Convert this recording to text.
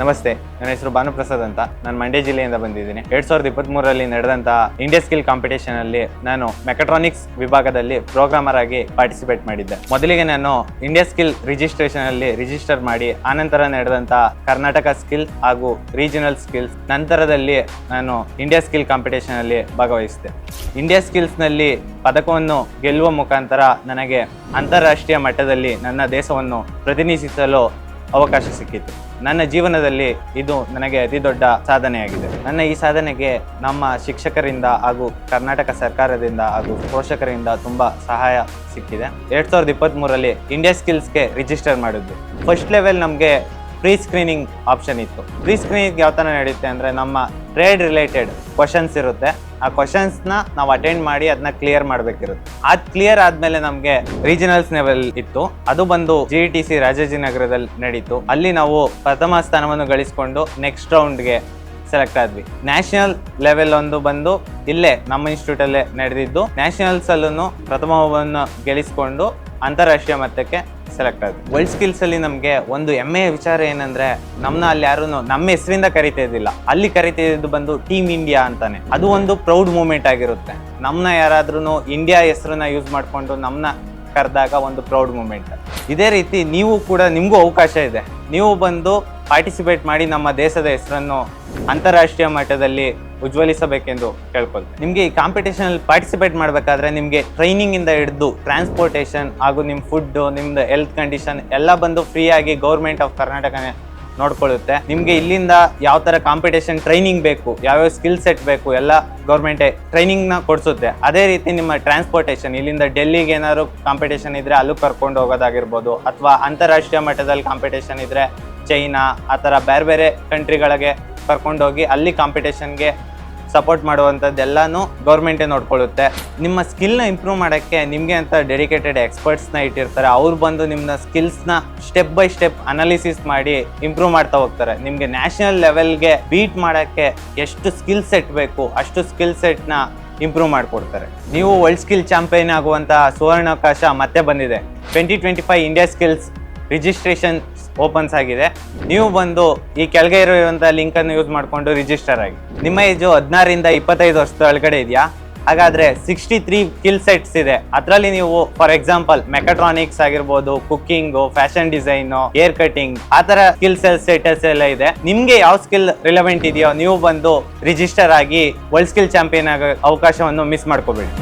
ನಮಸ್ತೆ, ನನ್ನ ಹೆಸರು ಭಾನುಪ್ರಸಾದ್ ಅಂತ. ನಾನು ಮಂಡ್ಯ ಜಿಲ್ಲೆಯಿಂದ ಬಂದಿದ್ದೀನಿ. ಎರಡ್ ಸಾವಿರದ ಇಪ್ಪತ್ತ್ ಮೂರರಲ್ಲಿ ನಡೆದಂತ ಇಂಡಿಯಾ ಸ್ಕಿಲ್ ಕಾಂಪಿಟೇಷನ್ ಅಲ್ಲಿ ನಾನು ಮೆಕಾಟ್ರಾನಿಕ್ಸ್ ವಿಭಾಗದಲ್ಲಿ ಪ್ರೋಗ್ರಾಮರ್ ಆಗಿ ಪಾರ್ಟಿಸಿಪೇಟ್ ಮಾಡಿದ್ದೆ. ಮೊದಲಿಗೆ ನಾನು ಇಂಡಿಯಾ ಸ್ಕಿಲ್ ರಿಜಿಸ್ಟ್ರೇಷನ್ ಅಲ್ಲಿ ರಿಜಿಸ್ಟರ್ ಮಾಡಿ, ಆನಂತರ ನಡೆದಂತಹ ಕರ್ನಾಟಕ ಸ್ಕಿಲ್ ಹಾಗೂ ರೀಜನಲ್ ಸ್ಕಿಲ್ಸ್ ನಂತರದಲ್ಲಿ ನಾನು ಇಂಡಿಯಾ ಸ್ಕಿಲ್ ಕಾಂಪಿಟೇಷನ್ ಅಲ್ಲಿ ಭಾಗವಹಿಸಿದೆ ಇಂಡಿಯಾ ಸ್ಕಿಲ್ಸ್ನಲ್ಲಿ ಪದಕವನ್ನು ಗೆಲ್ಲುವ ಮುಖಾಂತರ ನನಗೆ ಅಂತಾರಾಷ್ಟ್ರೀಯ ಮಟ್ಟದಲ್ಲಿ ನನ್ನ ದೇಶವನ್ನು ಪ್ರತಿನಿಧಿಸಲು ಅವಕಾಶ ಸಿಕ್ಕಿತ್ತು ನನ್ನ ಜೀವನದಲ್ಲಿ ಇದು ನನಗೆ ಅತಿ ದೊಡ್ಡ ಸಾಧನೆಯಾಗಿದೆ. ನನ್ನ ಈ ಸಾಧನೆಗೆ ನಮ್ಮ ಶಿಕ್ಷಕರಿಂದ ಹಾಗೂ ಕರ್ನಾಟಕ ಸರ್ಕಾರದಿಂದ ಹಾಗೂ ಪೋಷಕರಿಂದ ತುಂಬ ಸಹಾಯ ಸಿಕ್ಕಿದೆ. ಎರಡ್ ಸಾವಿರದ ಇಪ್ಪತ್ತ್ಮೂರರಲ್ಲಿ ಇಂಡಿಯಾ ಸ್ಕಿಲ್ಸ್ಗೆ ರಿಜಿಸ್ಟರ್ ಮಾಡಿದ್ದು. ಫಸ್ಟ್ ಲೆವೆಲ್ ನಮಗೆ ಪ್ರೀ ಸ್ಕ್ರೀನಿಂಗ್ ಆಪ್ಷನ್ ಇತ್ತು. ಪ್ರೀ ಸ್ಕ್ರೀನಿಂಗ್ ಯಾವ ಥರ ನಡೆಯುತ್ತೆ ಅಂದರೆ ನಮ್ಮ ಟ್ರೇಡ್ ರಿಲೇಟೆಡ್ ಕ್ವಶನ್ಸ್ ಇರುತ್ತೆ. ಆ ಕ್ವಶನ್ಸ್ನ ನಾವು ಅಟೆಂಡ್ ಮಾಡಿ ಅದನ್ನ ಕ್ಲಿಯರ್ ಮಾಡಬೇಕಿರುತ್ತೆ. ಅದು ಕ್ಲಿಯರ್ ಆದಮೇಲೆ ನಮಗೆ ರೀಜನಲ್ಸ್ ಲೆವೆಲ್ ಇತ್ತು. ಅದು ಬಂದು ಜಿ ಟಿ ಸಿ ರಾಜಾಜಿನಗರದಲ್ಲಿ ನಡೀತು. ಅಲ್ಲಿ ನಾವು ಪ್ರಥಮ ಸ್ಥಾನವನ್ನು ಗಳಿಸಿಕೊಂಡು ನೆಕ್ಸ್ಟ್ ರೌಂಡ್ಗೆ ಸೆಲೆಕ್ಟ್ ಆದ್ವಿ. ನ್ಯಾಷನಲ್ ಲೆವೆಲ್ ಒಂದು ಬಂದು ಇಲ್ಲೇ ನಮ್ಮ ಇನ್ಸ್ಟಿಟ್ಯೂಟಲ್ಲೇ ನಡೆದಿದ್ದು. ನ್ಯಾಷನಲ್ಸ್ ಅಲ್ಲೂ ಪ್ರಥಮವನ್ನು ಗೆಲ್ಲಿಸಿಕೊಂಡು ಅಂತಾರಾಷ್ಟ್ರೀಯ ಮಟ್ಟಕ್ಕೆ ಸೆಲೆಕ್ಟ್ ಆದ್ವಿ. ವರ್ಲ್ಡ್ ಸ್ಕಿಲ್ಸ್ ಅಲ್ಲಿ ನಮಗೆ ಒಂದು ಹೆಮ್ಮೆಯ ವಿಚಾರ ಏನಂದ್ರೆ ನಮ್ಮನ್ನ ಅಲ್ಲಿ ಯಾರು ನಮ್ಮ ಹೆಸರಿಂದ ಕರಿತಾ ಇದ್ದಿಲ್ಲ. ಅಲ್ಲಿ ಕರಿತಾ ಬಂದು ಟೀಮ್ ಇಂಡಿಯಾ ಅಂತಾನೆ. ಅದು ಒಂದು ಪ್ರೌಡ್ ಮೂಮೆಂಟ್ ಆಗಿರುತ್ತೆ. ನಮ್ಮನ್ನ ಯಾರಾದ್ರೂ ಇಂಡಿಯಾ ಹೆಸರನ್ನ ಯೂಸ್ ಮಾಡಿಕೊಂಡು ನಮ್ಮನ್ನ ಕರೆದಾಗ ಒಂದು ಪ್ರೌಡ್ ಮೂಮೆಂಟ್ ಇದೇ ರೀತಿ ನೀವು ಕೂಡ ನಿಮಗೂ ಅವಕಾಶ ಇದೆ. ನೀವು ಬಂದು ಪಾರ್ಟಿಸಿಪೇಟ್ ಮಾಡಿ ನಮ್ಮ ದೇಶದ ಹೆಸರನ್ನು ಅಂತಾರಾಷ್ಟ್ರೀಯ ಮಟ್ಟದಲ್ಲಿ ಉಜ್ವಲಿಸಬೇಕೆಂದು ಕೇಳ್ಕೊಳ್ತೇನೆ. ನಿಮಗೆ ಈ ಕಾಂಪಿಟೇಷನ್ ಅಲ್ಲಿ ಪಾರ್ಟಿಸಿಪೇಟ್ ಮಾಡಬೇಕಾದ್ರೆ ನಿಮಗೆ ಟ್ರೈನಿಂಗ್ ಇಂದ ಹಿಡಿದು ಟ್ರಾನ್ಸ್ಪೋರ್ಟೇಷನ್ ಹಾಗೂ ನಿಮ್ಮ ಫುಡ್ ನಿಮ್ದು ಹೆಲ್ತ್ ಕಂಡೀಷನ್ ಎಲ್ಲ ಬಂದು ಫ್ರೀ ಆಗಿ ಗೌರ್ಮೆಂಟ್ ಆಫ್ ಕರ್ನಾಟಕನೇ ನೋಡ್ಕೊಳ್ಳುತ್ತೆ. ನಿಮಗೆ ಇಲ್ಲಿಂದ ಯಾವ ಥರ ಕಾಂಪಿಟೇಷನ್ ಟ್ರೈನಿಂಗ್ ಬೇಕು ಯಾವ್ಯಾವ ಸ್ಕಿಲ್ ಸೆಟ್ ಬೇಕು ಎಲ್ಲ ಗೌರ್ಮೆಂಟೇ ಟ್ರೈನಿಂಗ್ನ ಕೊಡಿಸುತ್ತೆ. ಅದೇ ರೀತಿ ನಿಮ್ಮ ಟ್ರಾನ್ಸ್ಪೋರ್ಟೇಷನ್ ಇಲ್ಲಿಂದ ಡೆಲ್ಲಿಗೆ ಏನಾದ್ರು ಕಾಂಪಿಟೇಷನ್ ಇದ್ರೆ ಅಲ್ಲೂ ಕರ್ಕೊಂಡು ಹೋಗೋದಾಗಿರ್ಬೋದು, ಅಥವಾ ಅಂತಾರಾಷ್ಟ್ರೀಯ ಮಟ್ಟದಲ್ಲಿ ಕಾಂಪಿಟೇಷನ್ ಇದ್ರೆ ಚೈನಾ ಆ ಥರ ಬೇರೆ ಬೇರೆ ಕಂಟ್ರಿಗಳಿಗೆ ಕರ್ಕೊಂಡೋಗಿ ಅಲ್ಲಿ ಕಾಂಪಿಟೇಷನ್ಗೆ ಸಪೋರ್ಟ್ ಮಾಡುವಂಥದ್ದೆಲ್ಲನೂ ಗೌರ್ಮೆಂಟೇ ನೋಡ್ಕೊಳ್ಳುತ್ತೆ. ನಿಮ್ಮ ಸ್ಕಿಲ್ನ ಇಂಪ್ರೂವ್ ಮಾಡೋಕ್ಕೆ ನಿಮಗೆ ಅಂತ ಡೆಡಿಕೇಟೆಡ್ ಎಕ್ಸ್ಪರ್ಟ್ಸ್ನ ಇಟ್ಟಿರ್ತಾರೆ. ಅವ್ರು ಬಂದು ನಿಮ್ಮ ಸ್ಕಿಲ್ಸ್ನ ಸ್ಟೆಪ್ ಬೈ ಸ್ಟೆಪ್ ಅನಾಲಿಸಿಸ್ ಮಾಡಿ ಇಂಪ್ರೂವ್ ಮಾಡ್ತಾ ಹೋಗ್ತಾರೆ. ನಿಮಗೆ ನ್ಯಾಷನಲ್ ಲೆವೆಲ್ಗೆ ಬೀಟ್ ಮಾಡೋಕ್ಕೆ ಎಷ್ಟು ಸ್ಕಿಲ್ ಸೆಟ್ ಬೇಕು, ಅಷ್ಟು ಸ್ಕಿಲ್ ಸೆಟ್ನ ಇಂಪ್ರೂವ್ ಮಾಡಿಕೊಡ್ತಾರೆ. ನೀವು ವರ್ಲ್ಡ್ ಸ್ಕಿಲ್ ಚಾಂಪಿಯನ್ ಆಗುವಂತಹ ಸುವರ್ಣಾವಕಾಶ ಮತ್ತೆ ಬಂದಿದೆ. Twenty twenty five India skills registration opens ಆಗಿದೆ. ನೀವು ಬಂದು ಈ ಕೆಳಗೆ ಇರುವಂಥ ಲಿಂಕನ್ನು ಯೂಸ್ ಮಾಡಿಕೊಂಡು ರಿಜಿಸ್ಟರ್ ಆಗಿ. ನಿಮ್ಮ ಏಜು ಹದಿನಾರಿಂದ ಇಪ್ಪತ್ತೈದು ವರ್ಷದ ಒಳಗಡೆ ಇದೆಯಾ? ಹಾಗಾದ್ರೆ ಸಿಕ್ಸ್ಟಿ ತ್ರೀ ಕಿಲ್ ಸೆಟ್ಸ್ ಇದೆ. ಅದರಲ್ಲಿ ನೀವು ಫಾರ್ ಎಕ್ಸಾಂಪಲ್ ಮೆಕಾಟ್ರಾನಿಕ್ಸ್ ಆಗಿರ್ಬೋದು cooking fashion design hair cutting ಆ ತರ ಸ್ಕಿಲ್ ಸೆಟಸ್ ಎಲ್ಲ ಇದೆ. ನಿಮ್ಗೆ ಯಾವ ಸ್ಕಿಲ್ ರಿಲೆವೆಂಟ್ ಇದೆಯೋ, ನೀವು ಬಂದು ರಿಜಿಸ್ಟರ್ ಆಗಿ ವರ್ಲ್ಡ್ ಸ್ಕಿಲ್ ಚಾಂಪಿಯನ್ ಆಗೋ ಅವಕಾಶವನ್ನು ಮಿಸ್ ಮಾಡ್ಕೋಬೇಡಿ.